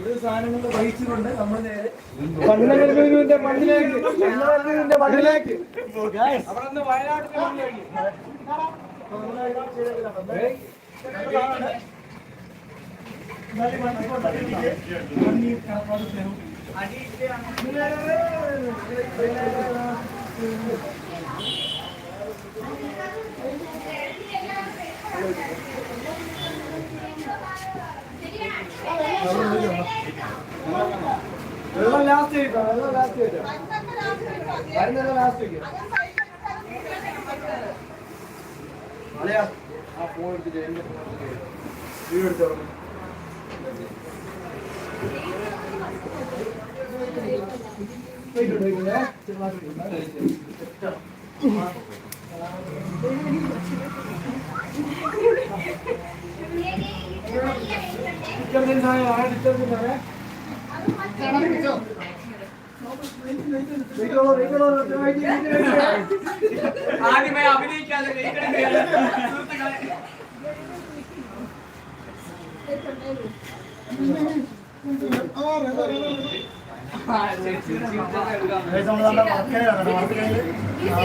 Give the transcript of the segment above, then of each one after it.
ഒരു സാധനങ്ങൾ വഹിച്ചുകൊണ്ട് നമ്മൾ നേരെ. കണ്ണനല്ലൂരിന്റെ മണ്ണിലേക്ക്. കണ്ണനല്ലൂരിന്റെ മണ്ണിലേക്ക്. അവിടെ വയനാട്ടിലെ മണ്ണിലേക്ക് അപ്പൊ നമ്മൾ വെള്ളം ലാസ്റ്റ് കഴിക്കാം വെള്ളം ലാസ്റ്റ് കഴിക്കാം വരുന്നത് ലാസ്റ്റ് കഴിക്കാം അതെയാ ആ ഫോൺ എടുത്തിട്ട് എന്റെ വീഡിയോ എടുത്തോ ഡിറ്റർജന്റ് സാധനം ആ ഡിറ്റർജന്റ് ആണ് ആദ്യമേ അഭിനയിക്കാതെ ആ.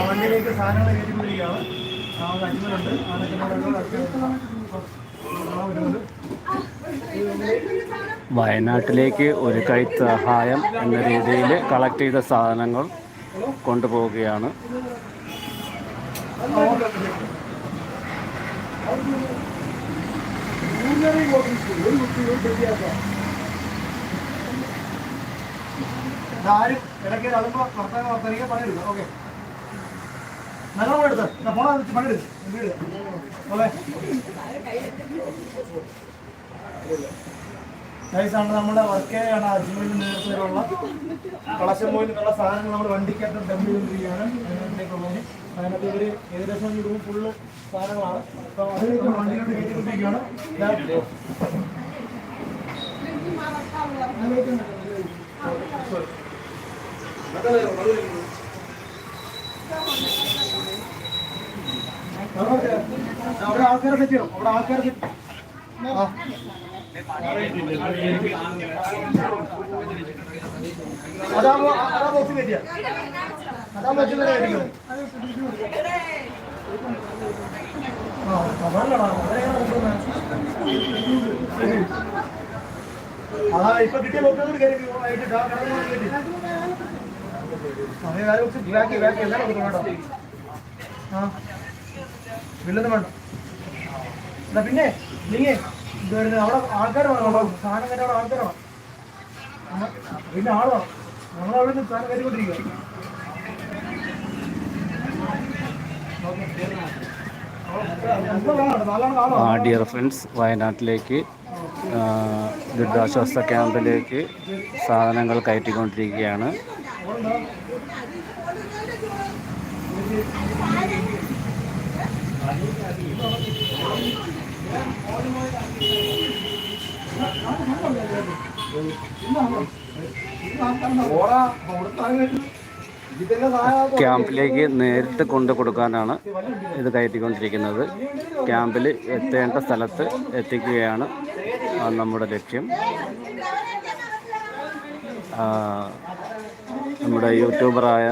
വണ്ടിയിലേക്ക് സാധനങ്ങൾ കയറ്റിക്കൊണ്ടിരിക്കുകയാണ് അജ്മലുണ്ട് വയനാട്ടിലേക്ക് ഒരു കൈ സഹായം എന്ന രീതിയിൽ കളക്ട് ചെയ്ത സാധനങ്ങൾ കൊണ്ടുപോവുകയാണ്. ഇടയ്ക്ക് അളുമ്പോ വർത്തമാനം വർത്തമാനിക്കാൻ പണിയെടുക്കാം ഓക്കെ. നല്ലോണം എടുത്ത് ഫോണ പണിയെടുത്ത് വീട് ഓക്കെ നൈസാണ് നമ്മുടെ വർക്ക് ആണ് അജ്മലിന്റെ നേതൃത്വത്തിലുള്ള കളക്ഷൻ പോയിന്റ് എന്നുള്ള സാധനങ്ങൾ നമ്മുടെ വണ്ടിക്കകത്ത് ഡംപ് ചെയ്തുകൊണ്ടിരിക്കുകയാണ്. അതിനകത്തേക്കുള്ളത് അതിനകത്ത് ഇവർ ഏകദേശം ഈ റൂം ഫുള്ള് സാധനങ്ങളാണ്. അപ്പം അത് നമ്മൾ വണ്ടിയിലോട്ട് കയറ്റിക്കൊണ്ടിരിക്കുകയാണ്. ഇതാ. അവിടെ ആൾക്കാരെ സെറ്റ് ചെയ്യണം അവിടെ ആൾക്കാരെ സെറ്റ് ആ അതാകുമ്പോ അതാ ബോക്സ് കയറ്റിയ അതാ ബോക്സ് കയറ്റിക്കുന്നത് ആ നല്ലതാ അതാ ഇപ്പൊ കിട്ടിയ ബോക്സ് കയറ്റി ആയിട്ട് കയറ്റി സമയം കാര്യം ബോക്സ് ബാക്കി ബാക്കി എല്ലാം കൊടുക്കണം കേട്ടോ ആ ബില്ലൊന്നും വേണ്ട. എന്നാ പിന്നെ നീ ഇത് അവിടെ ആൾക്കാർ വേണം. സാധനം കയറ്റി അവിടെ ആൾക്കാർ വേണം. പിന്നെ ആൾ വേണം. നമ്മൾ അവിടെ നിന്ന് സാധനം കയറ്റിക്കൊണ്ടിരിക്കുക ആ ഡിയർ ഫ്രണ്ട്സ് വയനാട്ടിലേക്ക് ദുരിതാശ്വാസ ക്യാമ്പിലേക്ക് സാധനങ്ങൾ കയറ്റിക്കൊണ്ടിരിക്കുകയാണ്. ക്യാമ്പിലേക്ക് നേരിട്ട് കൊണ്ടു കൊടുക്കാനാണ് ഇത് കയറ്റിക്കൊണ്ടിരിക്കുന്നത്. ക്യാമ്പിൽ എത്തേണ്ട സ്ഥലത്ത് എത്തിക്കുകയാണ് നമ്മുടെ ലക്ഷ്യം. നമ്മുടെ യൂട്യൂബറായ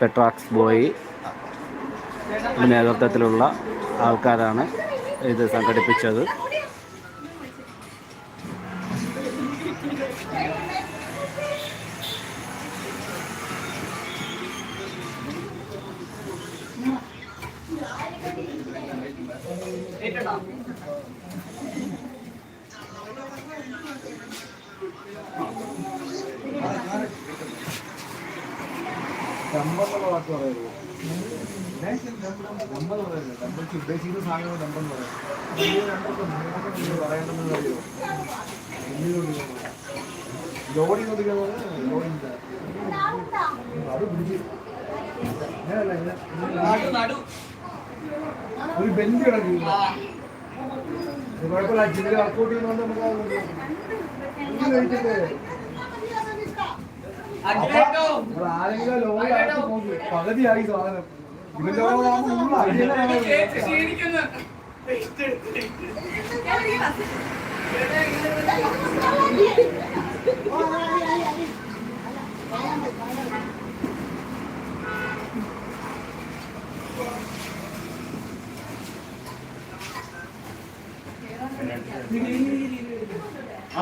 പെട്രാക്സ് ബോയ് നേതൃത്വത്തിലുള്ള ആൾക്കാരാണ് ഇത് സംഘടിപ്പിച്ചത്. ഡമ്പെന്നുള്ള വാക്ക് പറയരുത് ഡമ്പ് പറയരുത് ഡമ്പൾക്ക് ഉദ്ദേശിക്കുന്ന സാധനം ഡമ്പെന്ന് പറയാം വലിയ ഡമ്പൊക്കെ നിങ്ങൾക്ക് പറയേണ്ടതെന്ന് അറിയോ? ലോഡി കൊണ്ടിരിക്കുന്നത് ലോഡില്ല അത് പിടിച്ച്. ഒരു ബെഞ്ച് കിടക്കില്ല ഇത് കുഴപ്പമില്ല വർക്കൗട്ട് ചെയ്യുന്നതുകൊണ്ട് നമുക്ക് അത് ആരെങ്കിലും പകുതിയായി സാധനം. ഇതിന്റെ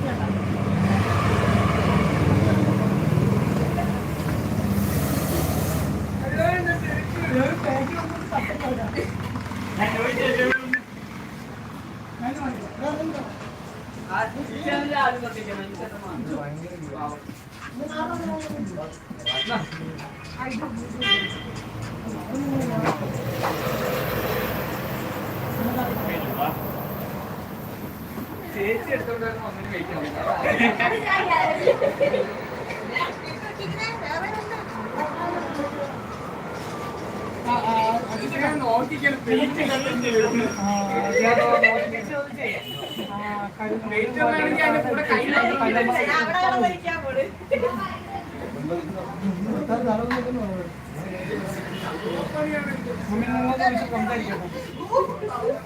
പറയാം നിങ്ങൾ ചേച്ചി എടുത്തോണ്ട് വരുമ്പോ ഒന്നിനും കഴിക്കാൻ നോക്കിക്കാൻ പെയിന്റ് പെയിന്റ് അതിന്റെ കൂടെ കൈ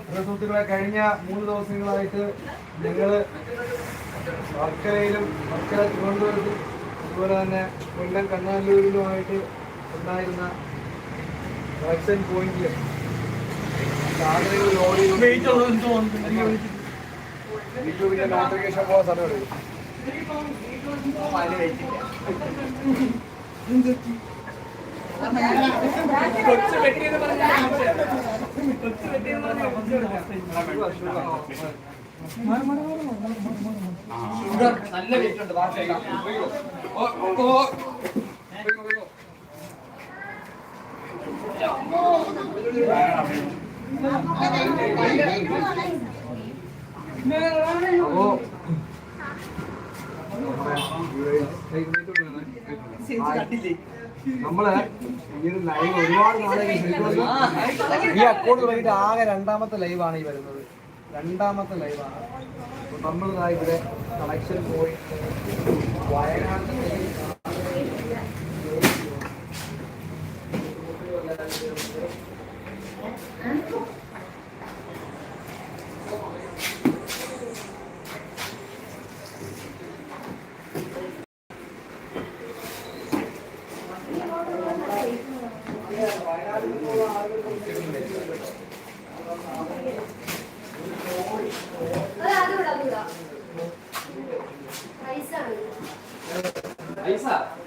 സുഹൃത്തുക്കളെ കഴിഞ്ഞ മൂന്ന് ദിവസങ്ങളായിട്ട് ഞങ്ങൾ വർക്കലയിലും വർക്കല തിരുവനന്തപുരത്തും അതുപോലെ തന്നെ കൊല്ലം കണ്ണാലൂരിലുമായിട്ട് ഉണ്ടായിരുന്ന കളക്ഷൻ പോയിന്റിൽ സാധനങ്ങൾ ലോഡ് യൂട്യൂബിന്റെ നോട്ടിഫിക്കേഷൻ പോകാൻ സമയം എടുക്കും. നല്ല വെയിറ്റ് ഉണ്ട് വാർത്തയില്ല ഓ അപ്പോ നമ്മൾ ഈ ഒരു ലൈവ് ഒരുപാട് നാളെ ഈ അക്കൗണ്ട് വൈകിട്ട് ആകെ രണ്ടാമത്തെ ലൈവാണ് ഈ വരുന്നത്. രണ്ടാമത്തെ ലൈവാണ് നമ്മൾ ഇവിടെ കളക്ഷൻ പോയി. വയനാട് Exato.